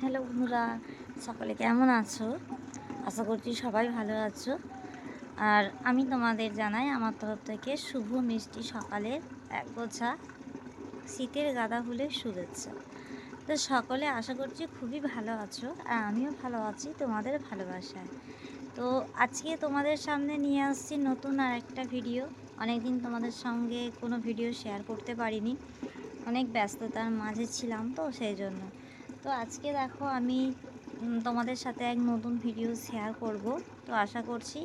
Hello বন্ধুরা, সকলে কেমন আছো? আশা করছি সবাই ভালো আছো। আর আমি তোমাদের জানাই, আমার তরফ থেকে শুভ মিষ্টি সকালের এক গোছা শীতের গাঁদা ফুলের শুভেচ্ছা। তো সকলে আশা করছি খুবই ভালো আছো, আর আমিও ভালো আছি, তোমাদের ভালোবাসায়। তো আজকে তোমাদের সামনে নিয়ে আসছি নতুন আর একটা ভিডিও। অনেকদিন তোমাদের সঙ্গে কোনো ভিডিও শেয়ার করতে পারিনি। অনেক ব্যস্ততার মাঝে ছিলাম তো, সেই জন্য। তো আজকে দেখো আমি তোমাদের সাথে এক নতুন ভিডিও শেয়ার করব। তো আশা করছি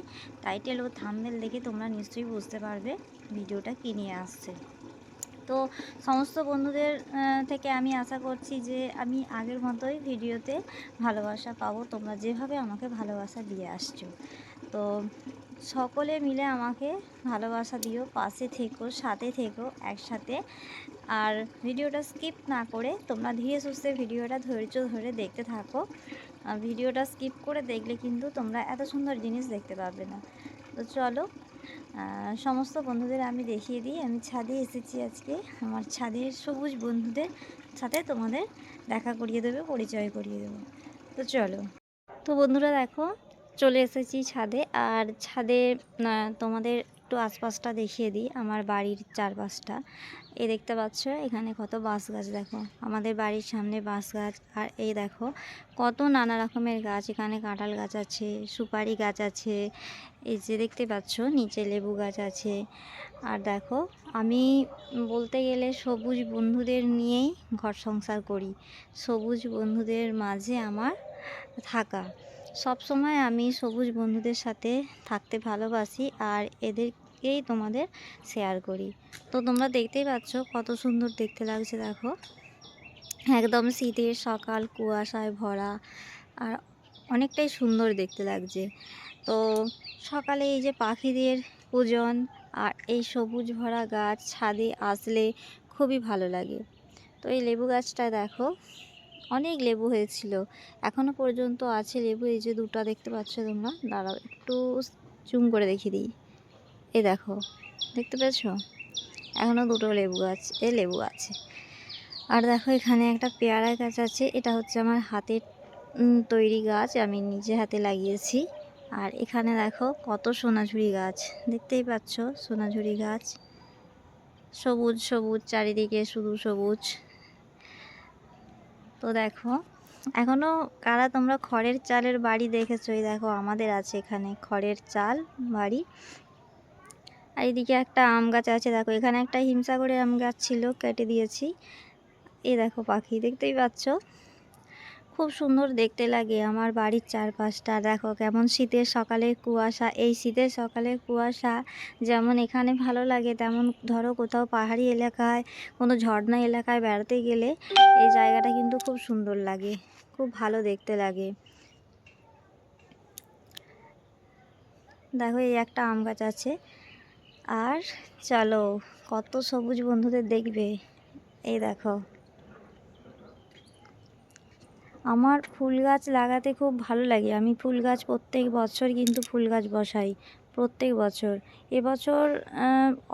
টাইটেল ও থাম্বনেল দেখে তোমরা নিশ্চয়ই বুঝতে পারবে ভিডিওটা কী নিয়ে আসছে। তো সমস্ত বন্ধুদের থেকে আমি আশা করছি যে আমি আগের মতোই ভিডিওতে ভালোবাসা পাবো। তোমরা যেভাবে আমাকে ভালোবাসা দিয়ে আসছো। তো সকলে মিলে আমাকে ভালোবাসা দিও, পাশে থেকো, সাথে থেকো, একসাথে। আর ভিডিওটা স্কিপ না করে তোমরা ধীরে সুস্থে ভিডিওটা ধৈর্য ধরে দেখতে থাকো। ভিডিওটা স্কিপ করে দেখলে কিন্তু তোমরা এত সুন্দর জিনিস দেখতে পাবে না। তো চলো সমস্ত বন্ধুদের আমি দেখিয়ে দিই। আমি ছাদে এসেছি আজকে। আমার ছাদের সবুজ বন্ধুদের সাথে তোমাদের দেখা করিয়ে দেবে, পরিচয় করিয়ে দেবো। তো চলো। তো বন্ধুরা দেখো চলে এসেছি ছাদে। আর ছাদে তোমাদের একটু আশপাশটা দেখিয়ে দিই, আমার বাড়ির চারপাশটা। এই দেখতে পাচ্ছ, এখানে কত বাঁশ গাছ দেখো। আমাদের বাড়ির সামনে বাঁশ গাছ আর এই দেখো, কত নানা রকমের গাছ। এখানে কাঁঠাল গাছ আছে, সুপারি গাছ আছে, এই যে দেখতে পাচ্ছ, নিচে লেবু গাছ আছে। আর দেখো, আমি বলতে গেলে সবুজ বন্ধুদের নিয়েই ঘর সংসার করি। সবুজ বন্ধুদের মাঝে আমার থাকা। সব সময় আমি সবুজ বন্ধুদের সাথে থাকতে ভালোবাসি আর এদেরকেই তোমাদের শেয়ার করি। তো তোমরা দেখতেই পাচ্ছ কত সুন্দর দেখতে লাগছে, দেখো। একদম শীতের সকাল, কুয়াশায় ভরা আর অনেকটাই সুন্দর দেখতে লাগছে। তো সকালে এই যে পাখিদের পূজন আর এই সবুজ ভরা গাছ ছাদে আসলে খুবই ভালো লাগে। তো এই লেবু গাছটা দেখো। অনেক লেবু হয়েছিল। এখনও পর্যন্ত আছে লেবু, এই যে দুটা দেখতে পাচ্ছ তোমরা। দাঁড়াও, একটু জুম করে দেখিয়ে দিই। এ দেখো, দেখতে পেয়েছ? এখনও দুটো লেবু গাছ এ লেবু আছে। আর দেখো, এখানে একটা পেয়ারা গাছ আছে, এটা হচ্ছে আমার হাতের তৈরি গাছ, আমি নিজে হাতে লাগিয়েছি। আর এখানে দেখো, কত সোনাঝুরি গাছ, দেখতেই পাচ্ছ সোনাঝুরি গাছ। সবুজ সবুজ, চারিদিকে শুধু সবুজ। তো দেখো, এখনও কারা তোমরা খড়ের চালের বাড়ি দেখেছ? এই দেখো, আমাদের আছে এখানে খড়ের চাল বাড়ি। আর এদিকে একটা আম গাছ আছে, দেখো, এখানে একটা হিমসাগরের আম গাছ ছিল, কেটে দিয়েছি। এই দেখো পাখি, দেখতেই পাচ্ছ? খুব সুন্দর দেখতে লাগে আমার বাড়ির চারপাশটা। দেখো কেমন শীতের সকালে কুয়াশা, এই শীতের সকালে কুয়াশা যেমন এখানে ভালো লাগে, তেমন ধরো কোথাও পাহাড়ি এলাকায়, কোনো ঝর্ণা এলাকায় বেড়াতে গেলে এই জায়গাটা কিন্তু খুব সুন্দর লাগে, খুব ভালো দেখতে লাগে। দেখো এই একটা আম গাছ আছে। আর চলো কত সবুজ বন্ধুদের দেখবে, এই দেখো। আমার ফুল গাছ লাগাতে খুব ভালো লাগে। আমি ফুল গাছ প্রত্যেক বছর কিন্তু ফুল গাছ বসাই, প্রত্যেক বছর। এবছর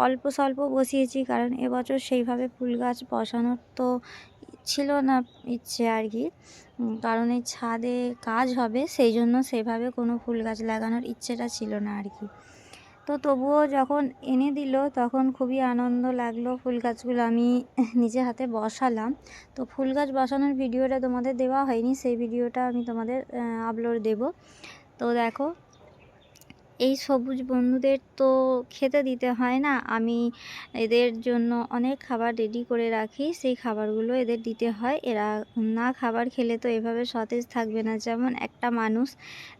অল্প স্বল্প বসিয়েছি কারণ এবছর সেইভাবে ফুল গাছ বসানোর তো ছিল না ইচ্ছে আর কি। কারণ এই ছাদে কাজ হবে, সেই জন্য সেভাবে কোনো ফুল গাছ লাগানোর ইচ্ছেটা ছিল না আর কি। তো তবুও যখন এনে দিল, তখন খুবই আনন্দ লাগল। ফুল গাছগুলো আমি নিজে হাতে বসালাম। তো ফুল গাছ বসানোর ভিডিওটা তোমাদের দেওয়া হয়নি, সেই ভিডিওটা আমি তোমাদের আপলোড দেব। তো দেখো এই সবুজ বন্ধুদের তো খেতে দিতে হয় না। আমি এদের জন্য অনেক খাবার রেডি করে রাখি, সেই খাবারগুলো এদের দিতে হয়। এরা না খাবার খেলে তো এভাবে সতেজ থাকবে না। যেমন একটা মানুষ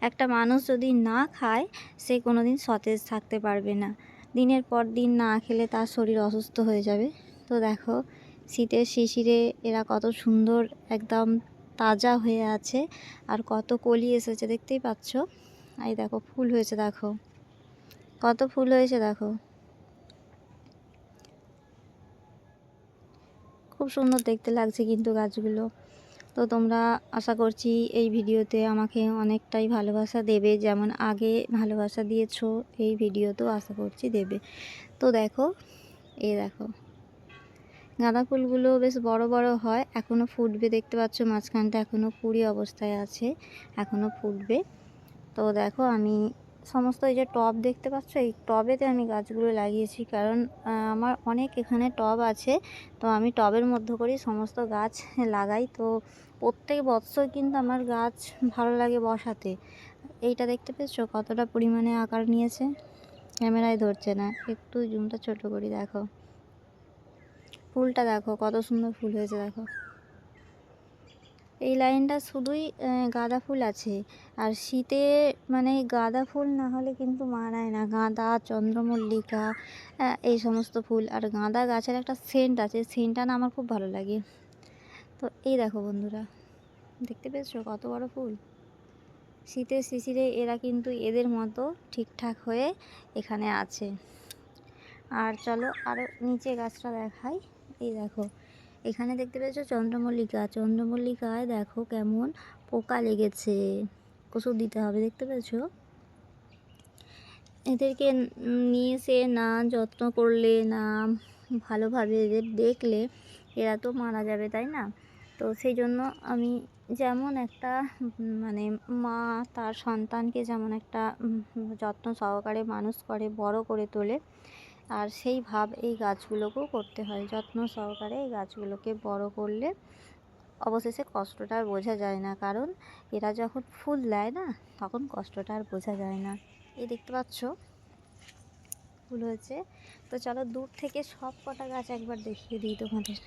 একটা মানুষ যদি না খায়, সে কোনো দিন সতেজ থাকতে পারবে না। দিনের পর দিন না খেলে তার শরীর অসুস্থ হয়ে যাবে। তো দেখো, শীতের শিশিরে এরা কত সুন্দর, একদম তাজা হয়ে আছে। আর কত কলি এসেছে, দেখতেই পাচ্ছ? এই দেখো, ফুল হয়েছে, দেখো। কত ফুল হয়েছে, দেখো। খুব সুন্দর দেখতে লাগছে কিন্তু গাছগুলো। তো তোমরা আশা করছি এই ভিডিওতে আমাকে অনেকটাই ভালোবাসা দেবে, যেমন আগে ভালোবাসা দিয়েছ, এই ভিডিওতেও আশা করছি দেবে। তো দেখো, এই দেখো। গাঁদা ফুলগুলো বেশ বড় বড় হয় এখনও ফুটবে, দেখতে পাচ্ছ মাঝখানটা এখনও কুড়ি অবস্থায় আছে এখনও ফুটবে। তো দেখো আমি সমস্ত এই যে টব দেখতে পাচ্ছ, এই টবেতে আমি গাছগুলো লাগিয়েছি। কারণ আমার অনেক এখানে টব আছে, তো আমি টবের মধ্যে করি সমস্ত গাছ লাগাই। তো প্রত্যেক বছর কিন্তু আমার গাছ ভালো লাগে বসাতে। এইটা দেখতে পেয়েছ? কতটা পরিমাণে আকার নিয়েছে? ক্যামেরায় ধরছে না। একটু জুমটা ছোট করি, দেখো। ফুলটা দেখো, কত সুন্দর ফুল হয়েছে, দেখো। এই লাইনটা শুধুই গাঁদা ফুল আছে। আর শীতে মানে গাঁদা ফুল না হলে কিন্তু মানায় না। গাঁদা, চন্দ্রমল্লিকা এই সমস্ত ফুল। আর গাঁদা গাছের একটা সেন্ট আছে। সেন্টটা না আমার খুব ভালো লাগে। তো এই দেখো বন্ধুরা, দেখতে পেয়েছ কত বড় ফুল? শীতের শিশিরে এরা কিন্তু এদের মতো ঠিকঠাক হয়ে এখানে আছে। আর চলো আরও নিচে গাছটা দেখাই। এই দেখো এখানে দেখতে পেয়েছ চন্দ্রমল্লিকা। চন্দ্রমল্লিকায় দেখো কেমন পোকা লেগেছে। ওষুধ দিতে হবে, দেখতে পেয়েছ? এদেরকে নিয়ে এসে না যত্ন করলে, না ভালোভাবে এদের দেখলে এরা তো মারা যাবে, তাই না? তো সেই জন্য আমি যেমন একটা মানে মা তার সন্তানকে যেমন একটা যত্ন সহকারে মানুষ করে, বড় করে তোলে আর সেই ভাব এই গাছগুলোকেও করতে হয়। যত্ন সহকারে এই গাছগুলোকে বড় করলে অবশেষে কষ্টটা আর বোঝা যায় না। কারণ এরা যখন ফুল দেয় না, তখন কষ্টটা আর বোঝা যায় না। এই দেখতে পাচ্ছ? ফুল হয়েছে। তো চলো দূর থেকে সব কটা গাছ একবার দেখিয়ে দিই তোমাদের।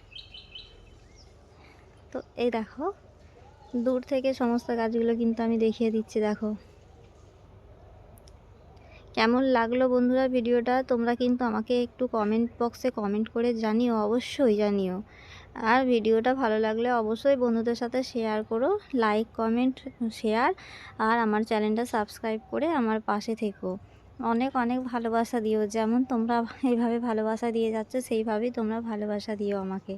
তো এই দেখো, দূর থেকে সমস্ত গাছগুলো কিন্তু আমি দেখিয়ে দিচ্ছি, দেখো। কেমন লাগল বন্ধুরা ভিডিওটা? তোমরা কিন্তু আমাকে একটু কমেন্ট বক্সে কমেন্ট করে জানিও, অবশ্যই জানিও। আর ভিডিওটা ভালো লাগলে অবশ্যই বন্ধুদের সাথে শেয়ার করো লাইক কমেন্ট শেয়ার আর আমার চ্যানেলটা সাবস্ক্রাইব করে আমার পাশে থেকো। অনেক অনেক ভালোবাসা দিও, যেমন তোমরা এইভাবে ভালোবাসা দিয়ে যাচ্ছ, সেইভাবেই তোমরা ভালোবাসা দিও আমাকে।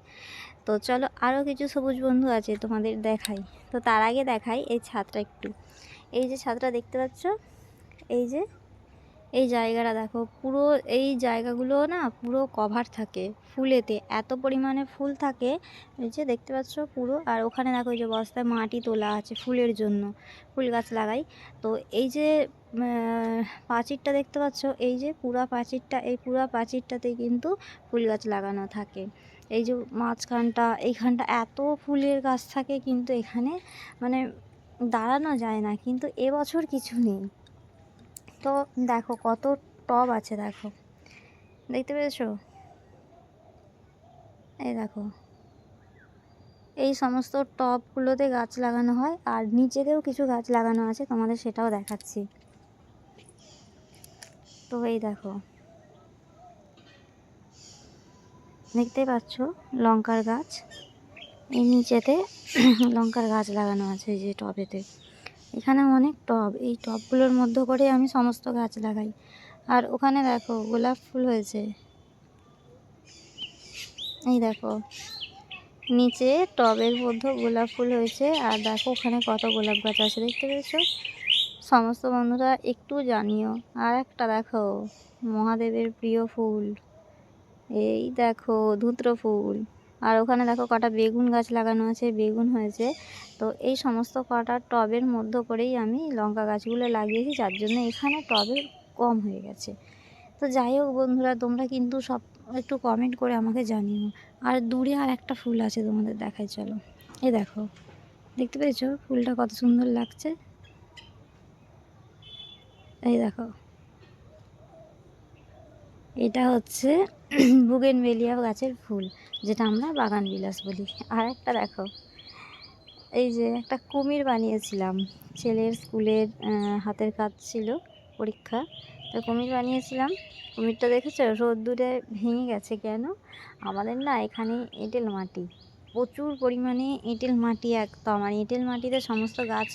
তো চলো আরও কিছু সবুজ বন্ধু আছে তোমাদের দেখাই। তো তার আগে দেখাই এই ছাদটা একটু। এই যে ছাদটা দেখতে পাচ্ছ? এই যে এই জায়গাটা দেখো, পুরো এই জায়গাগুলো না পুরো কভার থাকে ফুলেতে, এত পরিমাণে ফুল থাকে, এই যে দেখতে পাচ্ছ পুরো, আর ওখানে দেখো এই যে বস্তায় মাটি তোলা আছে ফুলের জন্য, ফুল গাছ লাগাই, তো এই যে পাঁচিরটা দেখতে পাচ্ছ, এই যে পুরা পাঁচিরটা এই পুরা পাঁচিরটাতে কিন্তু ফুল গাছ লাগানো থাকে, এই যে মাঝখানটা, এইখানটা এত ফুলের গাছ থাকে কিন্তু এখানে মানে দাঁড়ানো যায় না, কিন্তু এবছর কিছু নেই। তো দেখো কত টব আছে, দেখো। দেখতে পেয়েছ? এই দেখো। এই সমস্ত টবগুলোতে গাছ লাগানো হয়, আর নিচেতেও কিছু গাছ লাগানো আছে, তোমাদের সেটাও দেখাচ্ছি। তো এই দেখো। দেখতে পাচ্ছ লঙ্কার গাছ? এই নিচেতে লঙ্কার গাছ লাগানো আছে, এই যে টবেতে। এখানে অনেক টব, এই টবগুলোর মধ্যে করে আমি সমস্ত গাছ লাগাই। আর ওখানে দেখো, গোলাপ ফুল হয়েছে। এই দেখো, নিচে টবের মধ্যে গোলাপ ফুল হয়েছে। আর দেখো, ওখানে কত গোলাপ গাছ আছে, দেখতে পেয়েছ? সমস্ত বন্ধুরা, একটু জানিও। আর একটা দেখো, মহাদেবের প্রিয় ফুল। এই দেখো, ধুত্র ফুল। আর ওখানে দেখো, কটা বেগুন গাছ লাগানো আছে, বেগুন হয়েছে। তো এই সমস্ত কটা টবের মধ্য করেই আমি লঙ্কা গাছগুলো লাগিয়েছি, যার জন্য এখানে টবে কম হয়ে গেছে। তো যাই হোক বন্ধুরা, তোমরা কিন্তু সব একটু কমেন্ট করে আমাকে জানিও। আর দূরে আর একটা ফুল আছে তোমাদের দেখাই, চলো। এই দেখো, দেখতে পেয়েছ? ফুলটা কত সুন্দর লাগছে। এই দেখো। এটা হচ্ছে বুগেনভেলিয়া গাছের ফুল, যেটা আমরা বাগান বিলাস বলি। আর একটা দেখো। এই যে একটা কুমির বানিয়েছিলাম। ছেলের স্কুলের হাতের কাজ ছিল পরীক্ষা। তো কুমির বানিয়েছিলাম। কুমিরটা দেখেছ? রোদ্দুরে ভেঙে গেছে কেন? আমাদের না এখানে এঁটেল মাটি। প্রচুর পরিমাণে এঁটেল মাটি একদম। আর এঁটেল মাটিতে সমস্ত গাছ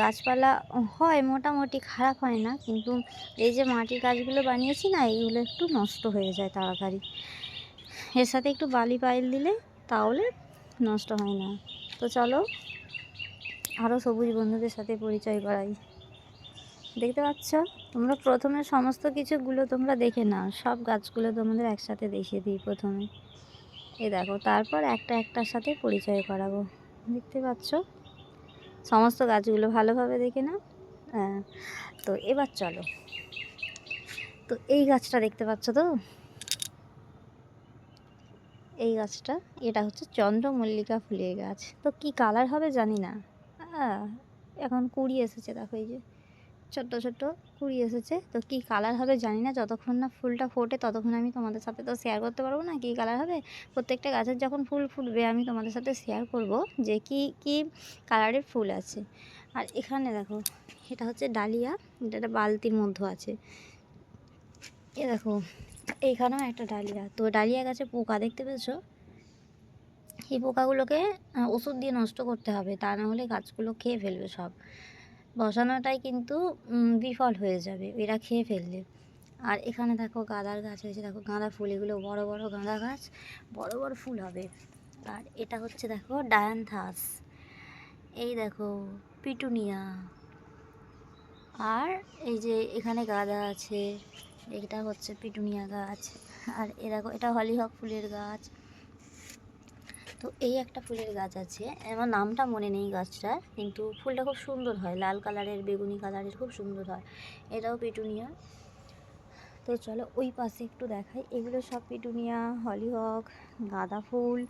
গাছপালা হয়, মোটামুটি খারাপ হয় না। কিন্তু এই যে মাটির গাছগুলো বানিয়েছি না, এইগুলো একটু নষ্ট হয়ে যায় তাড়াতাড়ি। এর সাথে একটু বালি পাইল দিলে তাহলে নষ্ট হয় না। তো চলো আরও সবুজ বন্ধুদের সাথে পরিচয় করাই। দেখতে পাচ্ছ? তোমরা প্রথমে সমস্ত কিছুগুলো তোমরা দেখে নাও। সব গাছগুলো তোমাদের একসাথে দেখিয়ে দিই প্রথমে। এই দেখো, তারপর একটা একটার সাথে পরিচয় করাবো। দেখতে পাচ্ছ? সমস্ত গাছগুলো ভালোভাবে দেখে নাও। হ্যাঁ তো এবার চলো। তো এই গাছটা দেখতে পাচ্ছ তো? এই গাছটা, এটা হচ্ছে চন্দ্রমল্লিকা ফুলের গাছ। তো কি কালার হবে জানি না। এখন কুড়ি এসেছে, দেখো এই যে। ছোট্ট ছোট্ট কুড়ি এসেছে। তো কি কালার হবে জানি না, যতক্ষণ না ফুলটা ফোটে ততক্ষণ আমি তোমাদের সাথে তো শেয়ার করতে পারব না কী কালার হবে। প্রত্যেকটা গাছের যখন ফুল ফুটবে, আমি তোমাদের সাথে শেয়ার করব যে কি কি কালারের ফুল আছে। আর এখানে দেখো, এটা হচ্ছে ডালিয়া এটা একটা বালতির মধ্যে আছে। এ দেখো এইখানেও একটা ডালিয়া। তো ডালিয়া গাছে পোকা দেখতে পেয়েছ? এই পোকাগুলোকে ওষুধ দিয়ে নষ্ট করতে হবে, তা না হলে গাছগুলো খেয়ে ফেলবে সব। বসানোটাই কিন্তু বিফল হয়ে যাবে, এরা খেয়ে ফেললে আর এখানে দেখো গাঁদার গাছ হয়েছে, দেখো গাঁদা ফুল, এগুলো বড় বড় গাঁদা গাছ, বড় বড় ফুল হবে। আর এটা হচ্ছে দেখো ডায়ানথাস। এই দেখো, পিটুনিয়া। আর এই যে এখানে গাঁদা আছে এটা হচ্ছে পিটুনিয়া গাছ। আর এ দেখো, এটা হলিহক ফুলের গাছ। তো এই একটা ফুলের গাছ আছে। আমার নামটা মনে নেই গাছটার, কিন্তু ফুলটা খুব সুন্দর হয়। লাল কালারের, বেগুনি কালারের খুব সুন্দর হয়। এটাও পিটুনিয়া। তো চলো ওই পাশে একটু দেখাই। এগুলো সব পিটুনিয়া, হলিহক, গাঁদা ফুল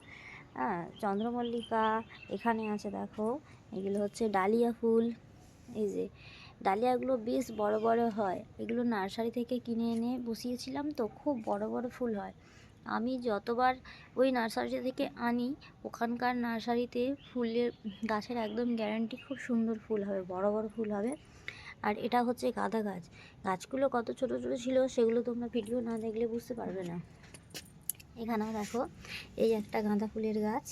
হ্যাঁ চন্দ্রমল্লিকা, এখানে আছে দেখো। এগুলো হচ্ছে ডালিয়া ফুল। এই যে ডালিয়াগুলো বেশ বড় বড় হয়। এগুলো নার্সারি থেকে কিনে এনে বসিয়েছিলাম তো খুব বড় বড় ফুল হয়। আমি যতবার ওই নার্সারি থেকে আনি, ওখানকার নার্সারিতে ফুলের গাছের একদম গ্যারান্টি খুব সুন্দর ফুল হবে, বড় বড় ফুল হবে। আর এটা হচ্ছে গাঁদা গাছ। গাছগুলো কত ছোট ছোট ছিল সেগুলো তোমরা ভিডিও না দেখলে বুঝতে পারবে না। এখানেও দেখো, এই একটা গাঁদা ফুলের গাছ।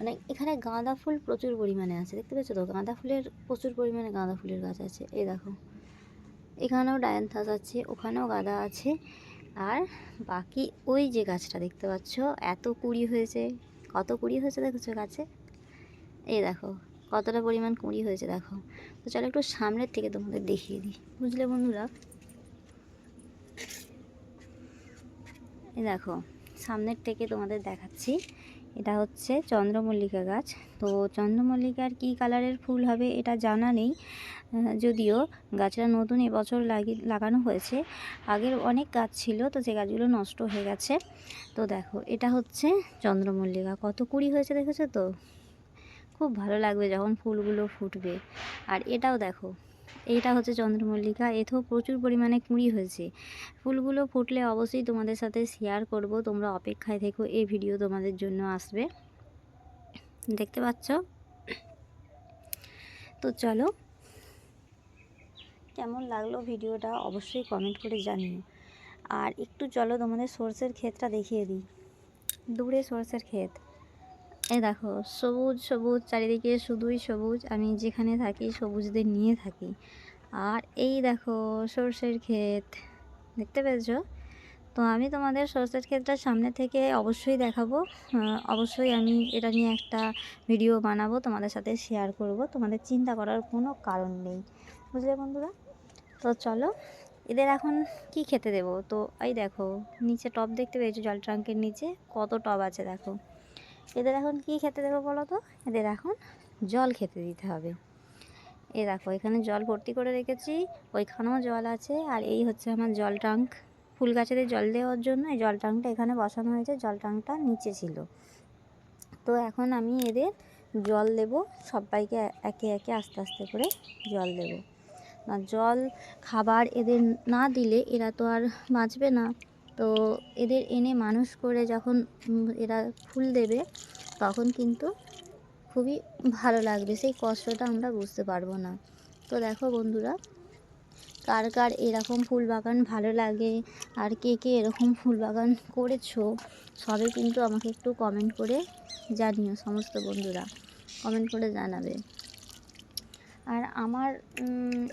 মানে এখানে গাঁদা ফুল প্রচুর পরিমাণে আছে, দেখতে পাচ্ছ তো? গাঁদা ফুলের প্রচুর পরিমাণে গাঁদা ফুলের গাছ আছে, এই দেখো। এখানেও ডায়ান্থাস আছে, ওখানেও গাঁদা আছে, আর বাকি ওই যে গাছটা দেখতে পাচ্ছ, এত কুড়ি হয়েছে। কত কুড়ি হয়েছে দেখেছ গাছে? এই দেখো, কতটা পরিমাণ কুড়ি হয়েছে দেখো। তো চলো একটু সামনের থেকে তোমাদের দেখিয়ে দিই, বুঝলে বন্ধুরা? এই দেখো, সামনের থেকে তোমাদের দেখাচ্ছি। এটা হচ্ছে চন্দ্রমল্লিকা গাছ। তো চন্দ্রমল্লিকার কী কালারের ফুল হবে এটা জানা নেই। যদিও গাছটা নতুন এবছর লাগি লাগানো হয়েছে। আগের অনেক গাছ ছিল, তো যে গাছগুলো নষ্ট হয়ে গেছে। তো দেখো, এটা হচ্ছে চন্দ্রমল্লিকা। কত কুড়ি হয়েছে দেখেছ তো? খুব ভালো লাগবে যখন ফুলগুলো ফুটবে। আর এটাও দেখো এইটা হচ্ছে চন্দ্রমল্লিকা। এতেও প্রচুর পরিমাণে কুঁড়ি হয়েছে। ফুলগুলো ফুটলে অবশ্যই তোমাদের সাথে শেয়ার করব। তোমরা অপেক্ষায় থেকো, এই ভিডিও তোমাদের জন্য আসবে। দেখতে পাচ্ছ? তো চলো, কেমন লাগল ভিডিওটা অবশ্যই কমেন্ট করে জানিও। আর একটু চলো তোমাদের সর্ষের ক্ষেতটা দেখিয়ে দিই। দূরে সর্ষের ক্ষেত। এই দেখো, সবুজ সবুজ, চারিদিকে শুধুই সবুজ। আমি যেখানে থাকি, সবুজদের নিয়ে থাকি। আর এই দেখো, সর্ষের ক্ষেত। দেখতে পেয়েছ? তো আমি তোমাদের সর্ষের ক্ষেতটা সামনে থেকে অবশ্যই দেখাবো। অবশ্যই আমি এটা নিয়ে একটা ভিডিও বানাবো, তোমাদের সাথে শেয়ার করব। তোমাদের চিন্তা করার কোনো কারণ নেই। বুঝলে বন্ধুরা? তো চলো, এদের এখন কি খেতে দেবো? তো এই দেখো, নিচে টব দেখতে পেয়েছ, জল ট্রাঙ্কের নিচে। কত টব আছে দেখো। এদের এখন কি খেতে দেবো বলো তো? এদের এখন জল খেতে দিতে হবে। এ দেখো, এখানে জল ভর্তি করে রেখেছি, ওইখানেও জল আছে, আর এই হচ্ছে আমার জল ট্যাঙ্ক। ফুল গাছেদের জল দেওয়ার জন্য এই জল ট্যাঙ্কটা এখানে বসানো হয়েছে, জল ট্যাঙ্কটা নিচে ছিল। তো এখন আমি এদের জল দেব, সবাইকে একে একে আস্তে আস্তে করে জল দেব। না জল খাবার এদের না দিলে এরা তো আর বাঁচবে না। তো এদের এনে মানুষ করে যখন এরা ফুল দেবে, তখন কিন্তু খুবই ভালো লাগবে। সেই কষ্টটা আমরা বুঝতে পারব না। তো দেখো বন্ধুরা, কার কার এরকম ফুল বাগান ভালো লাগে, আর কে কে এরকম ফুল বাগান করেছ সবে কিন্তু আমাকে একটু কমেন্ট করে জানিও সমস্ত বন্ধুরা। কমেন্ট করে জানাবে। আর আমার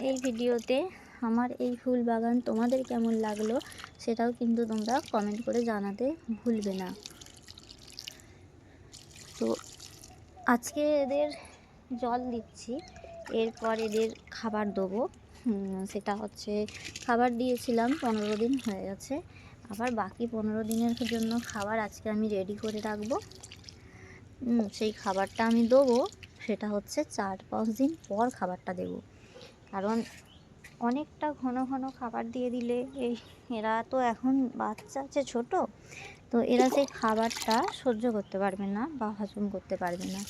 এই ভিডিওতে আমার এই ফুল বাগান তোমাদের কেমন লাগল সেটাও কিন্তু তোমরা কমেন্ট করে জানাতে ভুলবে না। তো আজকে এদের জল দিচ্ছি, এরপর এদের খাবার দেবো। সেটা হচ্ছে খাবার দিয়েছিলাম, পনেরো দিন হয়ে গেছে। আবার বাকি পনেরো দিনের জন্য খাবার আজকে আমি রেডি করে রাখব। সেই খাবারটা আমি দেবো, সেটা হচ্ছে চার পাঁচ দিন পর খাবারটা দেব। কারণ অনেকটা ঘন ঘন খাবার দিয়ে দিলে এই এরা তো এখন বাচ্চা আছে ছোট, তো এরা সেই খাবারটা সহ্য করতে পারবে না বা হজম করতে পারবে না,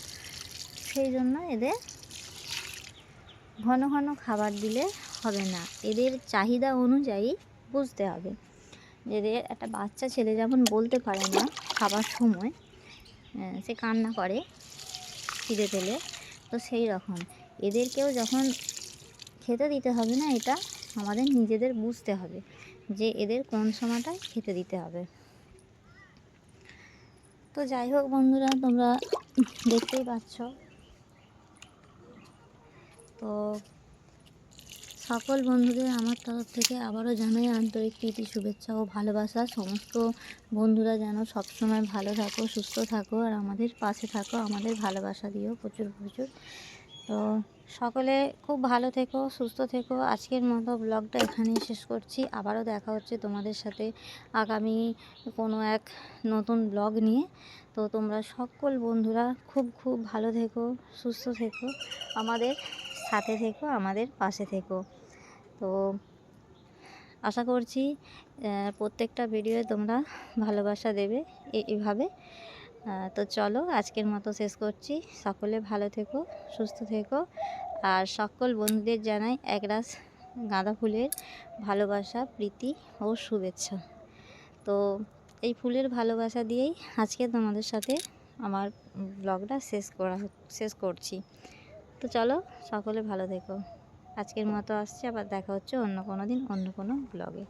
সেই জন্য এদের ঘন ঘন খাবার দিলে হবে না। এদের চাহিদা অনুযায়ী বুঝতে হবে এদের একটা বাচ্চা ছেলে যেমন বলতে পারে না খাবার সময় সে কান্না করে, খিদে পেলে, তো সেই রকম। এদেরকেও যখন খেতে দিতে হবে না, এটা আমাদের নিজেদের বুঝতে হবে যে এদের কোন সময়টায় খেতে দিতে হবে। তো যাই হোক বন্ধুরা, তোমরা দেখতেই পাচ্ছ। তো সকল বন্ধুদের আমার তরফ থেকে আবারও জানাই আন্তরিক প্রীতি, শুভেচ্ছা ও ভালোবাসা। সমস্ত বন্ধুরা যেন সবসময় ভালো থাকো, সুস্থ থাকো, আর আমাদের পাশে থাকো, আমাদের ভালোবাসা দিও। প্রচুর প্রচুর তো সকলে খুব ভালো থেকো সুস্থ থেকো। আজকের মতো ব্লগটা এখানেই শেষ করছি। আবারও দেখা হচ্ছে তোমাদের সাথে আগামী কোনো এক নতুন ব্লগ নিয়ে। তো তোমরা সকল বন্ধুরা খুব খুব ভালো থেকো সুস্থ থেকো আমাদের সাথে থেকো আমাদের পাশে থেকো। তো আশা করছি প্রত্যেকটা ভিডিওয়ে তোমরা ভালোবাসা দেবে এ- এভাবে। আহ, তো চলো আজকের মতো শেষ করছি। সকলে ভালো থেকো, সুস্থ থেকো। আর সকল বন্ধুদের জানাই একরাশ গাঁদা ফুলের ভালোবাসা, প্রীতি ও শুভেচ্ছা। তো এই ফুলের ভালোবাসা দিয়েই আজকে তোমাদের সাথে আমার ব্লগটা শেষ করা শেষ করছি। তো চলো সকলে ভালো থেকো। আজকের মতো আসছে, আবার দেখা হচ্ছে অন্য কোনো দিন, অন্য কোনো ব্লগে।